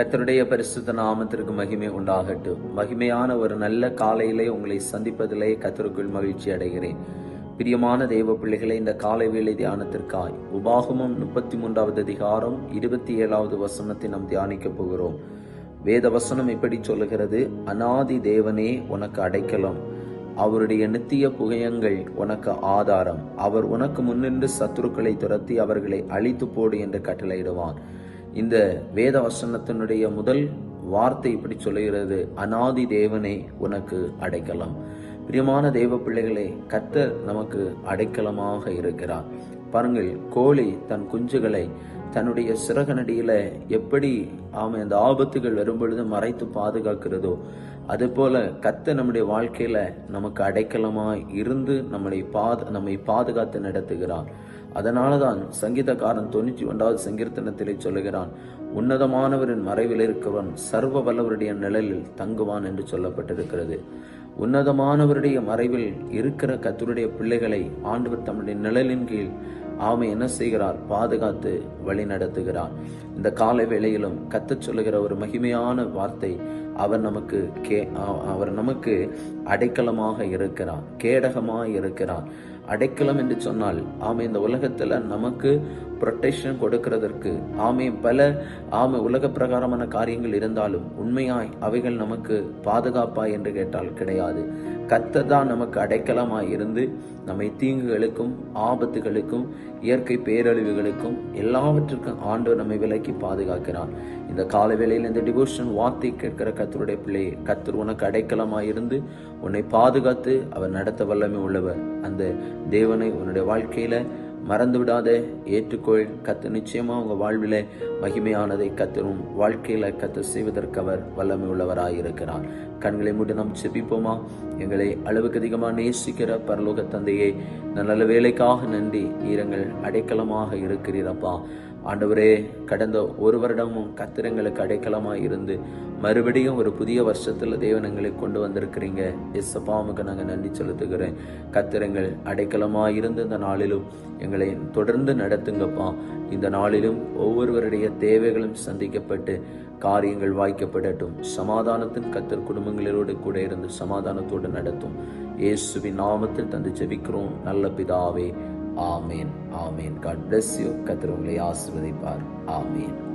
கத்தருடைய பரிசுத்த நாமத்திற்கு மகிமை உண்டாகட்டும். மகிமையான ஒரு நல்ல காலையிலே உங்களை சந்திப்பதிலே கத்தருக்குள் மகிழ்ச்சி அடைகிறேன். பிரியமான தெய்வ பிள்ளைகளை இந்த காலை வேலை தியானத்திற்காய் உபாகமும் முப்பத்தி மூன்றாவது அதிகாரம் இருபத்தி ஏழாவது வசனத்தை நாம் தியானிக்க போகிறோம். வேத வசனம் இப்படி சொல்லுகிறது அனாதி தேவனே உனக்கு அடைக்கலம். அவருடைய நித்திய புகையங்கள் உனக்கு ஆதாரம். அவர் உனக்கு முன்னின்று சத்துருக்களை துரத்தி அவர்களை அழித்து போடு என்று கட்டளையிடுவான். இந்த வேத வசனத்தினுடைய முதல் வார்த்தை இப்படி சொல்லுகிறது அனாதி தேவனை உனக்கு அடைக்கலாம். பிரியமான தேவ பிள்ளைகளே கர்த்தர் நமக்கு அடைக்கலமாக இருக்கிறார். பாருங்கள் கோழி தன் குஞ்சுகளை தன்னுடைய சிறகனடியில எப்படி அவன் அந்த ஆபத்துகள் வரும்பொழுது மறைத்து பாதுகாக்கிறதோ அது போல கத்த நம்முடைய வாழ்க்கையில நமக்கு அடைக்கலமாய் இருந்து நம்மளை பாது நம்மை பாதுகாத்து நடத்துகிறார். அதனாலதான் சங்கீதக்காரன் தொண்ணூற்றி ஒன்றாவது சங்கீர்த்தனத்திலே சொல்லுகிறான் உன்னதமானவரின் மறைவில் இருக்கிறவன் சர்வ வல்லவருடைய நிழலில் தங்குவான் என்று சொல்லப்பட்டிருக்கிறது. உன்னதமானவருடைய மறைவில் இருக்கிற கத்தருடைய பிள்ளைகளை ஆண்டவர் தம்முடைய நிழலின் கீழ் ஆமை என்ன செய்கிறார்? பாதுகாத்து வழி நடத்துகிறார். இந்த காலை வேளையிலும் கத்தச் சொல்லுகிற ஒரு மகிமையான வார்த்தை அவர் நமக்கு கே அவர் நமக்கு அடைக்கலமாக இருக்கிறார் கேடகமாக இருக்கிறார். அடைக்கலம் என்று சொன்னால் ஆமை இந்த உலகத்தில் நமக்கு ப்ரொட்டெக்ஷன் கொடுக்கிறதற்கு ஆமை பல ஆமை உலக பிரகாரமான காரியங்கள் இருந்தாலும் உண்மையாய் அவைகள் நமக்கு பாதுகாப்பா என்று கேட்டால் கிடையாது. கத்ததான் நமக்கு அடைக்கலமாய் இருந்து நம்மை தீங்குகளுக்கும் ஆபத்துகளுக்கும் இயற்கை பேரழிவுகளுக்கும் எல்லாவற்றுக்கும் ஆண்டு நம்மை விலக்கி பாதுகாக்கிறார். இந்த கால வேளையில் இந்த டிவோஷன் வார்த்தை கேட்கிற கத்தருடைய பிள்ளையை கத்தர் உனக்கு அடைக்கலமாய் இருந்து உன்னை பாதுகாத்து அவர் நடத்த வல்லமை உள்ளவர். அந்த தேவனை உன்னுடைய வாழ்க்கையில மறந்து விடாத ஏற்றுக்கொள். கத்து நிச்சயமா உங்க வாழ்வில மகிமையானதை கத்தரும் வாழ்க்கையில கத்து செய்வதற்கு அவர் வல்லமை உள்ளவராய் இருக்கிறார் கண்களை மூடி நாம் செபிப்போமா எங்களை அளவுக்கு அதிகமாக நேசிக்கிற பரலோக தந்தையை நல்ல வேலைக்காக நன்றி. நீரங்கள் அடைக்கலமாக இருக்கிறீரப்பா ஆண்டவரே கடந்த ஒரு வருடமும் கத்திரங்களுக்கு அடைக்கலமாக இருந்து மறுபடியும் ஒரு புதிய வருஷத்தில் தேவனங்களை கொண்டு வந்திருக்கிறீங்க. எஸ்ஸப்பாமுக்கு நாங்கள் நன்றி செலுத்துகிறேன். கத்திரங்கள் அடைக்கலமாக இருந்த இந்த நாளிலும் எங்களை தொடர்ந்து நடத்துங்கப்பா. இந்த நாளிலும் ஒவ்வொருவருடைய தேவைகளும் சந்திக்கப்பட்டு காரியங்கள் வாய்க்கப்படட்டும். சமாதானத்தின் கத்தர் குடும்பங்களோடு கூட இருந்து சமாதானத்தோடு நடத்தும். இயேசுவின் நாமத்தில் தந்து ஜெபிக்கிறோம். நல்ல பிதாவே ஆமீன் ஆமீன். காட் பிளஸ் யூ கத்திர உங்களை ஆசிர்வதிப்பார். ஆமீன்.